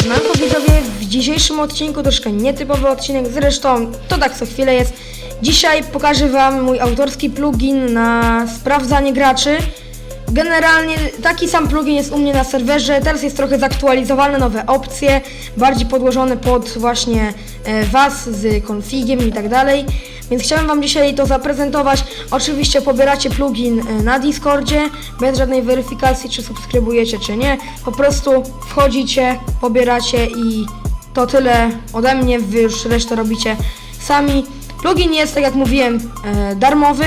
Siemanko widzowie, w dzisiejszym odcinku troszkę nietypowy odcinek, zresztą to tak co chwilę jest. Dzisiaj pokażę wam mój autorski plugin na sprawdzanie graczy. Generalnie taki sam plugin jest u mnie na serwerze, teraz jest trochę zaktualizowany, nowe opcje, bardziej podłożone pod właśnie e, was z configiem i tak dalej. Więc chciałem wam dzisiaj to zaprezentować. Oczywiście pobieracie plugin e, na Discordzie, bez żadnej weryfikacji, czy subskrybujecie, czy nie. Po prostu wchodzicie, pobieracie i to tyle ode mnie, wy już resztę robicie sami. Plugin jest, tak jak mówiłem, e, darmowy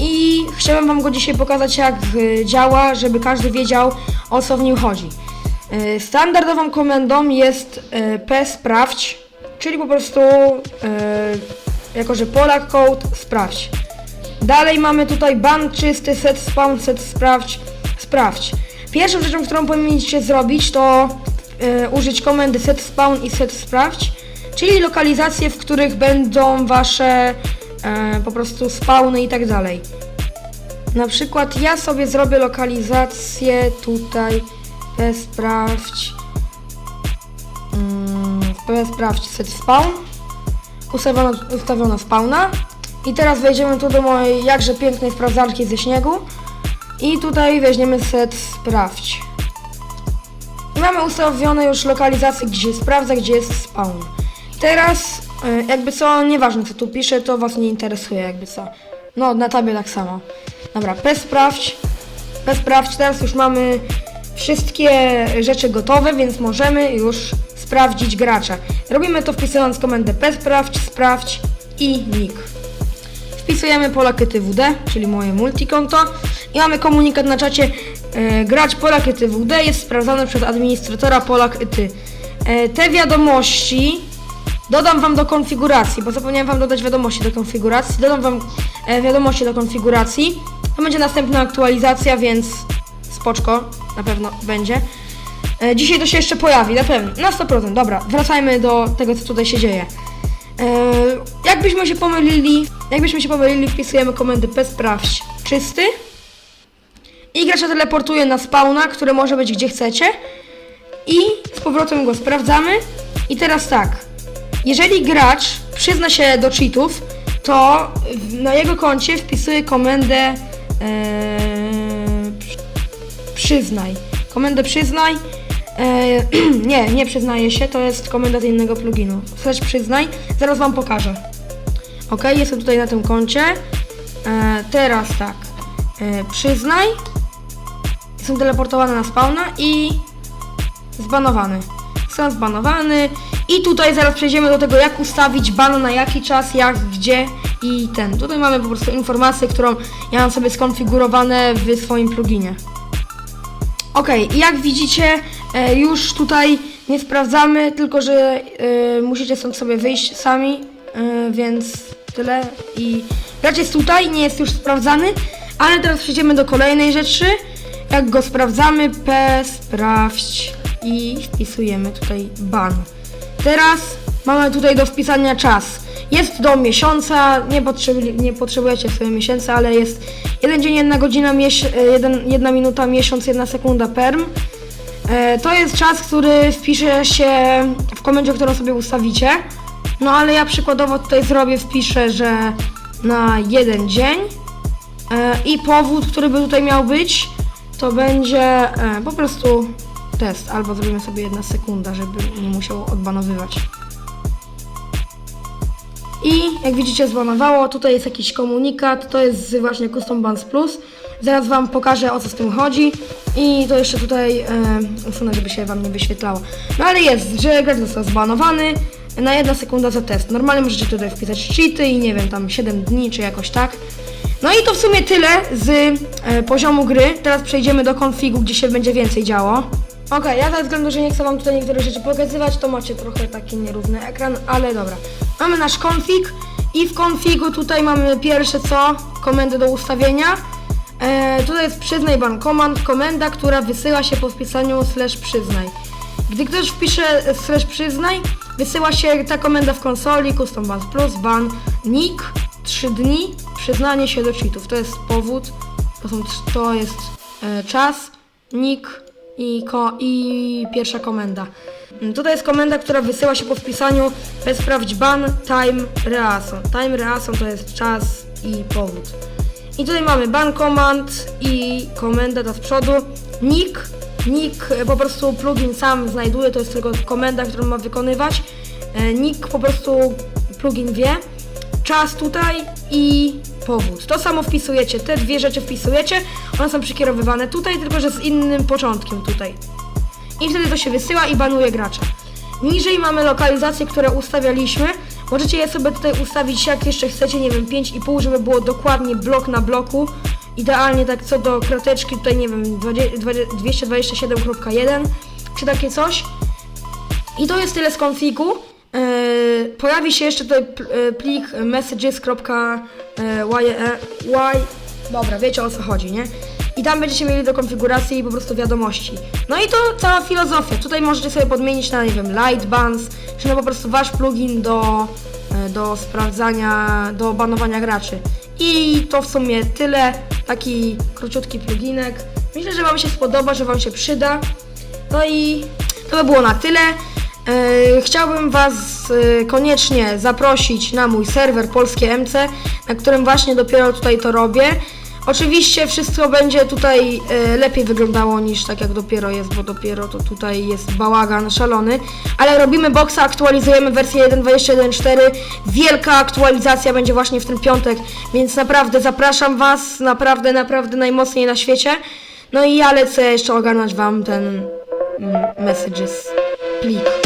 i chciałem wam go dzisiaj pokazać jak e, działa, żeby każdy wiedział o co w nim chodzi. Standardową komendą jest e, p sprawdź, czyli po prostu jako że Polak code sprawdź. Dalej mamy tutaj ban czysty, set spawn, set sprawdź, sprawdź. Pierwszą rzeczą, którą powinniście zrobić to e, użyć komendy set spawn i set sprawdź, czyli lokalizacje, w których będą wasze e, po prostu spawny i tak dalej. Na przykład ja sobie zrobię lokalizację tutaj sprawdź p sprawdź set spawn ustawiono, spawna i teraz wejdziemy tu do mojej jakże pięknej sprawdzarki ze śniegu. I tutaj weźmiemy set sprawdź. I mamy ustawione już lokalizację gdzie sprawdza gdzie jest spawn. Teraz e, jakby co nieważne co tu pisze to was nie interesuje jakby co. No na tabie tak samo. Dobra p sprawdź. P sprawdź. Teraz już mamy wszystkie rzeczy gotowe więc możemy już sprawdzić gracza robimy to wpisując komendę p sprawdź i nick Wpisujemy Polak ETWD, czyli moje multikonto i mamy komunikat na czacie e, gracz Polak ETWD jest sprawdzany przez administratora Polak ET. E, te wiadomości dodam wam do konfiguracji, bo zapomniałem wam dodać wiadomości do konfiguracji. Dodam wam e, wiadomości do konfiguracji. To będzie następna aktualizacja, więc spoczko, na pewno będzie. E, dzisiaj to się jeszcze pojawi, na pewno, na 100%. Dobra, wracajmy do tego, co tutaj się dzieje. E, jakbyśmy się pomylili, jakbyśmy się pomylili, wpisujemy komendę p sprawdź czysty i gracza teleportuje na spawna, który może być gdzie chcecie i z powrotem go sprawdzamy i teraz tak, jeżeli gracz przyzna się do cheatów, to na jego koncie wpisuje komendę e, przy- przyznaj. Komendę przyznaj. E, nie, nie przyznaję się, to jest komenda z innego pluginu. Slash przyznaj, zaraz wam pokażę. Ok, jestem tutaj na tym koncie. E, teraz tak. E, przyznaj. Jestem teleportowany na spawna i zbanowany. Jestem zbanowany i tutaj zaraz przejdziemy do tego jak ustawić ban na jaki czas, jak, gdzie i ten. Tutaj mamy po prostu informację, którą ja mam sobie skonfigurowane w swoim pluginie. Ok, jak widzicie, e, już tutaj nie sprawdzamy, tylko że e, musicie stąd sobie wyjść sami, e, więc tyle. I gracz jest tutaj, nie jest już sprawdzany, ale teraz przejdziemy do kolejnej rzeczy. Jak go sprawdzamy, p sprawdź i wpisujemy tutaj ban. Teraz mamy tutaj do wpisania czas. Jest do miesiąca, nie, nie potrzebujecie sobie miesięcy, ale jest jeden dzień, jedna godzina, e, jeden, jedna minuta, miesiąc, jedna sekunda perm. E, to jest czas, który wpisze się w komendzie, którą sobie ustawicie. No ale ja przykładowo tutaj zrobię, wpiszę, że na jeden dzień e, i powód, który by tutaj miał być, to będzie e, po prostu test, albo zrobimy sobie jedna sekunda, żeby nie musiał odbanowywać. I jak widzicie zbanowało, tutaj jest jakiś komunikat, to jest właśnie Custom Bans Plus. Zaraz Wam pokażę o co z tym chodzi i to jeszcze tutaj e, usunę, żeby się Wam nie wyświetlało. No ale jest, że gracz został zbanowany na jedna sekunda za test. Normalnie możecie tutaj wpisać cheaty i nie wiem, tam 7 dni czy jakoś tak. No i to w sumie tyle z e, poziomu gry. Teraz przejdziemy do konfigu, gdzie się będzie więcej działo. Okej, ja ze względu, że nie chcę wam tutaj niektóre rzeczy pokazywać, to macie trochę taki nierówny ekran, ale dobra. Mamy nasz config i w configu tutaj mamy pierwsze co, komendy do ustawienia. E, tutaj jest przyznaj ban command, komenda, która wysyła się po wpisaniu slash przyznaj. Gdy ktoś wpisze slash przyznaj, wysyła się ta komenda w konsoli, custom ban plus, ban, nick, 3 dni, przyznanie się do cheatów. To jest powód, to, są, to jest e, czas, nick i, ko- i pierwsza komenda. Tutaj jest komenda, która wysyła się po wpisaniu sprawdź ban time reason. Time reason to jest czas i powód. I tutaj mamy ban command i komenda ta z przodu. Nick, nick e, po prostu plugin sam znajduje, to jest tylko komenda, którą ma wykonywać. E, Nick po prostu plugin wie. Czas tutaj i powód. To samo wpisujecie, te dwie rzeczy wpisujecie, one są przekierowywane tutaj, tylko że z innym początkiem tutaj. I wtedy to się wysyła i banuje gracza. Niżej mamy lokalizacje, które ustawialiśmy. Możecie je sobie tutaj ustawić jak jeszcze chcecie, nie wiem, 5,5, żeby było dokładnie blok na bloku. Idealnie tak co do krateczki, tutaj nie wiem, 20 20 227.1 czy takie coś. I to jest tyle z konfigu. Yy, pojawi się jeszcze tutaj pl- yy, plik messages.y. Dobra, wiecie o co chodzi, nie? I tam będziecie mieli do konfiguracji po prostu wiadomości. No i to cała filozofia. Tutaj możecie sobie podmienić na, nie wiem, light bans, czy no po prostu wasz plugin do, yy, do sprawdzania, do banowania graczy. I to w sumie tyle. Taki króciutki pluginek. Myślę, że Wam się spodoba, że Wam się przyda. No i to by było na tyle. E, Chciałbym Was e, koniecznie zaprosić na mój serwer Polskie MC, na którym właśnie dopiero tutaj to robię. Oczywiście wszystko będzie tutaj e, lepiej wyglądało niż tak jak dopiero jest, bo dopiero to tutaj jest bałagan szalony. Ale robimy boxa, aktualizujemy wersję 1.21.4. Wielka aktualizacja będzie właśnie w ten piątek, więc naprawdę zapraszam Was, naprawdę, naprawdę najmocniej na świecie. No i ja lecę jeszcze ogarnąć Wam ten mm, messages plik.